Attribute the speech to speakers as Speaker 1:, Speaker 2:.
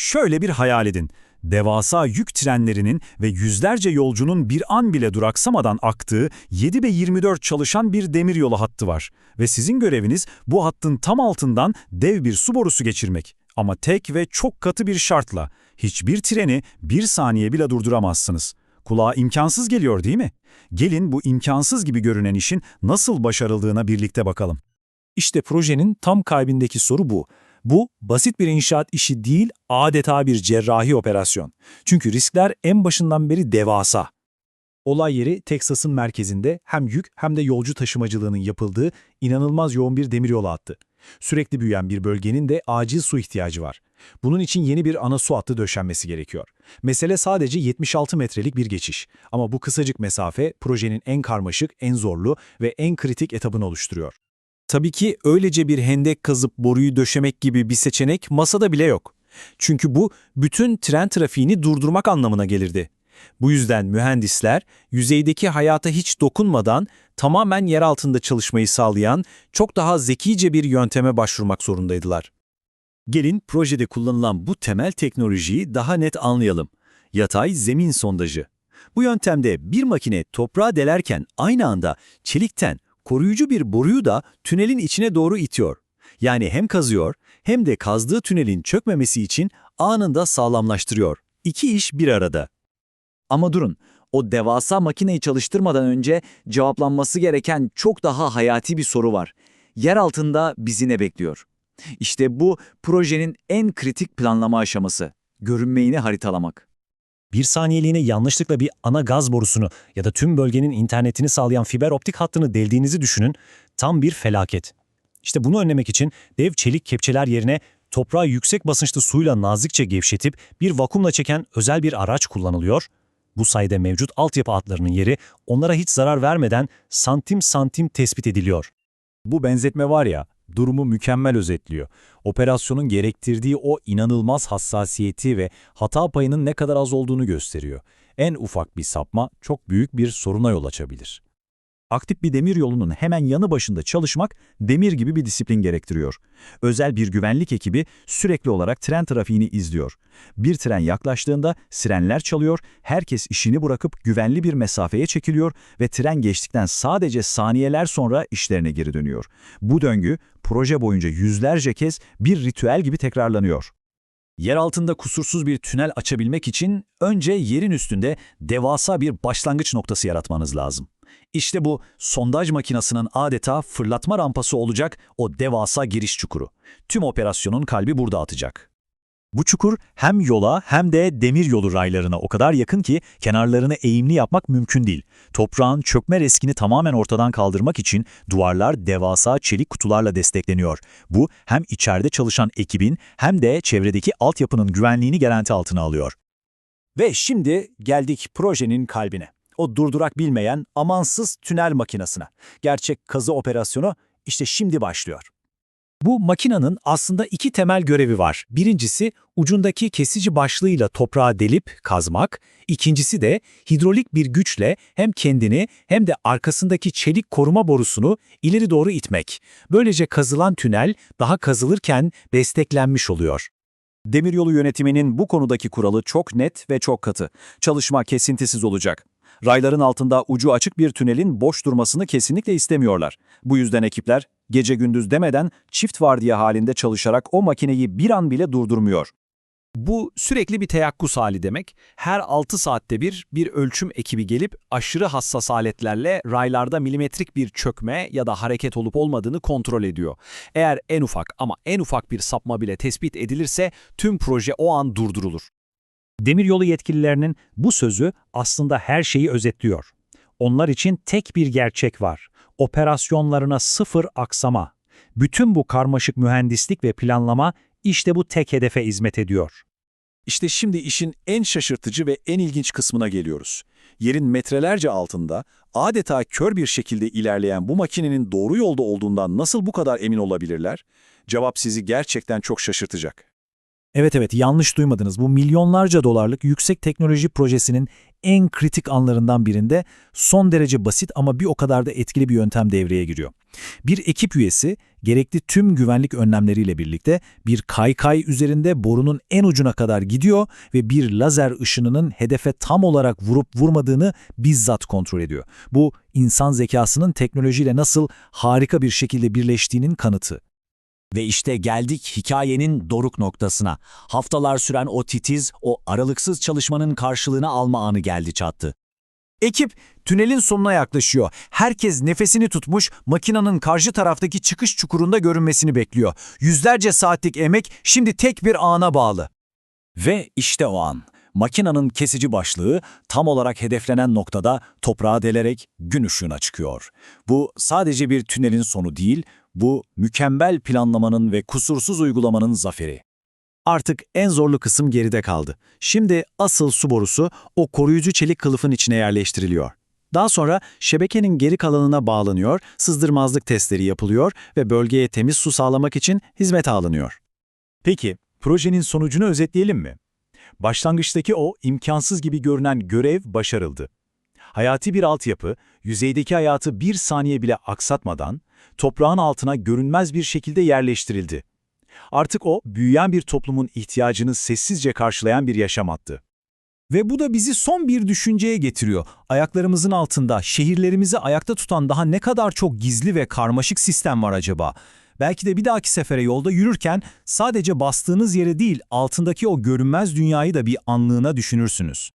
Speaker 1: Şöyle bir hayal edin. Devasa yük trenlerinin ve yüzlerce yolcunun bir an bile duraksamadan aktığı 7 ve 24 çalışan bir demiryolu hattı var. Ve sizin göreviniz bu hattın tam altından dev bir su borusu geçirmek. Ama tek ve çok katı bir şartla. Hiçbir treni bir saniye bile durduramazsınız. Kulağa imkansız geliyor değil mi? Gelin bu imkansız gibi görünen işin nasıl başarıldığına birlikte bakalım.
Speaker 2: İşte projenin tam kalbindeki soru bu. Bu, basit bir inşaat işi değil, adeta bir cerrahi operasyon. Çünkü riskler en başından beri devasa. Olay yeri Teksas'ın merkezinde hem yük hem de yolcu taşımacılığının yapıldığı inanılmaz yoğun bir demiryolu hattı. Sürekli büyüyen bir bölgenin de acil su ihtiyacı var. Bunun için yeni bir ana su hattı döşenmesi gerekiyor. Mesele sadece 76 metrelik bir geçiş. Ama bu kısacık mesafe projenin en karmaşık, en zorlu ve en kritik etabını oluşturuyor. Tabii ki öylece bir hendek kazıp boruyu döşemek gibi bir seçenek masada bile yok. Çünkü bu bütün tren trafiğini durdurmak anlamına gelirdi. Bu yüzden mühendisler yüzeydeki hayata hiç dokunmadan tamamen yer altında çalışmayı sağlayan çok daha zekice bir yönteme başvurmak zorundaydılar.
Speaker 1: Gelin projede kullanılan bu temel teknolojiyi daha net anlayalım. Yatay zemin sondajı. Bu yöntemde bir makine toprağa delerken aynı anda çelikten koruyucu bir boruyu da tünelin içine doğru itiyor. Yani hem kazıyor hem de kazdığı tünelin çökmemesi için anında sağlamlaştırıyor. İki iş bir arada.
Speaker 3: Ama durun, o devasa makineyi çalıştırmadan önce cevaplanması gereken çok daha hayati bir soru var. Yer altında bizi ne bekliyor? İşte bu projenin en kritik planlama aşaması. Görünmeyini haritalamak.
Speaker 2: Bir saniyeliğine yanlışlıkla bir ana gaz borusunu ya da tüm bölgenin internetini sağlayan fiber optik hattını deldiğinizi düşünün, tam bir felaket. İşte bunu önlemek için dev çelik kepçeler yerine toprağı yüksek basınçlı suyla nazikçe gevşetip bir vakumla çeken özel bir araç kullanılıyor. Bu sayede mevcut altyapı hatlarının yeri onlara hiç zarar vermeden santim santim tespit ediliyor.
Speaker 4: Bu benzetme var ya, durumu mükemmel özetliyor. Operasyonun gerektirdiği o inanılmaz hassasiyeti ve hata payının ne kadar az olduğunu gösteriyor. En ufak bir sapma çok büyük bir soruna yol açabilir. Aktif bir demir yolunun hemen yanı başında çalışmak demir gibi bir disiplin gerektiriyor. Özel bir güvenlik ekibi sürekli olarak tren trafiğini izliyor. Bir tren yaklaştığında sirenler çalıyor, herkes işini bırakıp güvenli bir mesafeye çekiliyor ve tren geçtikten sadece saniyeler sonra işlerine geri dönüyor. Bu döngü proje boyunca yüzlerce kez bir ritüel gibi tekrarlanıyor. Yer altında kusursuz bir tünel açabilmek için önce yerin üstünde devasa bir başlangıç noktası yaratmanız lazım. İşte bu sondaj makinasının adeta fırlatma rampası olacak o devasa giriş çukuru. Tüm operasyonun kalbi burada atacak. Bu çukur hem yola hem de demir yolu raylarına o kadar yakın ki kenarlarını eğimli yapmak mümkün değil. Toprağın çökme riskini tamamen ortadan kaldırmak için duvarlar devasa çelik kutularla destekleniyor. Bu hem içeride çalışan ekibin hem de çevredeki altyapının güvenliğini garanti altına alıyor.
Speaker 2: Ve şimdi geldik projenin kalbine. O durdurak bilmeyen amansız tünel makinasına. Gerçek kazı operasyonu işte şimdi başlıyor. Bu makinanın aslında iki temel görevi var. Birincisi ucundaki kesici başlığıyla toprağı delip kazmak. İkincisi de hidrolik bir güçle hem kendini hem de arkasındaki çelik koruma borusunu ileri doğru itmek. Böylece kazılan tünel daha kazılırken desteklenmiş oluyor.
Speaker 4: Demiryolu yönetiminin bu konudaki kuralı çok net ve çok katı. Çalışma kesintisiz olacak. Rayların altında ucu açık bir tünelin boş durmasını kesinlikle istemiyorlar. Bu yüzden ekipler gece gündüz demeden çift vardiya halinde çalışarak o makineyi bir an bile durdurmuyor.
Speaker 2: Bu sürekli bir teyakkuz hali demek. Her 6 saatte bir bir ölçüm ekibi gelip aşırı hassas aletlerle raylarda milimetrik bir çökme ya da hareket olup olmadığını kontrol ediyor. Eğer en ufak ama en ufak bir sapma bile tespit edilirse tüm proje o an durdurulur. Demiryolu yetkililerinin bu sözü aslında her şeyi özetliyor. Onlar için tek bir gerçek var. Operasyonlarına sıfır aksama. Bütün bu karmaşık mühendislik ve planlama işte bu tek hedefe hizmet ediyor.
Speaker 4: İşte şimdi işin en şaşırtıcı ve en ilginç kısmına geliyoruz. Yerin metrelerce altında adeta kör bir şekilde ilerleyen bu makinenin doğru yolda olduğundan nasıl bu kadar emin olabilirler? Cevap sizi gerçekten çok şaşırtacak.
Speaker 2: Evet evet yanlış duymadınız. Bu milyonlarca dolarlık yüksek teknoloji projesinin en kritik anlarından birinde son derece basit ama bir o kadar da etkili bir yöntem devreye giriyor. Bir ekip üyesi gerekli tüm güvenlik önlemleriyle birlikte bir kaykay üzerinde borunun en ucuna kadar gidiyor ve bir lazer ışınının hedefe tam olarak vurup vurmadığını bizzat kontrol ediyor. Bu insan zekasının teknolojiyle nasıl harika bir şekilde birleştiğinin kanıtı.
Speaker 5: Ve işte geldik hikayenin doruk noktasına. Haftalar süren o titiz, o aralıksız çalışmanın karşılığını alma anı geldi çattı.
Speaker 2: Ekip tünelin sonuna yaklaşıyor. Herkes nefesini tutmuş, makinanın karşı taraftaki çıkış çukurunda görünmesini bekliyor. Yüzlerce saatlik emek şimdi tek bir ana bağlı.
Speaker 5: Ve işte o an. Makinanın kesici başlığı tam olarak hedeflenen noktada toprağa delerek gün ışığına çıkıyor. Bu sadece bir tünelin sonu değil, bu mükemmel planlamanın ve kusursuz uygulamanın zaferi.
Speaker 2: Artık en zorlu kısım geride kaldı. Şimdi asıl su borusu o koruyucu çelik kılıfın içine yerleştiriliyor. Daha sonra şebekenin geri kalanına bağlanıyor, sızdırmazlık testleri yapılıyor ve bölgeye temiz su sağlamak için hizmete alınıyor.
Speaker 4: Peki, projenin sonucunu özetleyelim mi? Başlangıçtaki o imkansız gibi görünen görev başarıldı. Hayati bir altyapı, yüzeydeki hayatı bir saniye bile aksatmadan, toprağın altına görünmez bir şekilde yerleştirildi. Artık o, büyüyen bir toplumun ihtiyacını sessizce karşılayan bir yaşam hattı.
Speaker 2: Ve bu da bizi son bir düşünceye getiriyor. Ayaklarımızın altında şehirlerimizi ayakta tutan daha ne kadar çok gizli ve karmaşık sistem var acaba? Belki de bir dahaki sefere yolda yürürken sadece bastığınız yere değil altındaki o görünmez dünyayı da bir anlığına düşünürsünüz.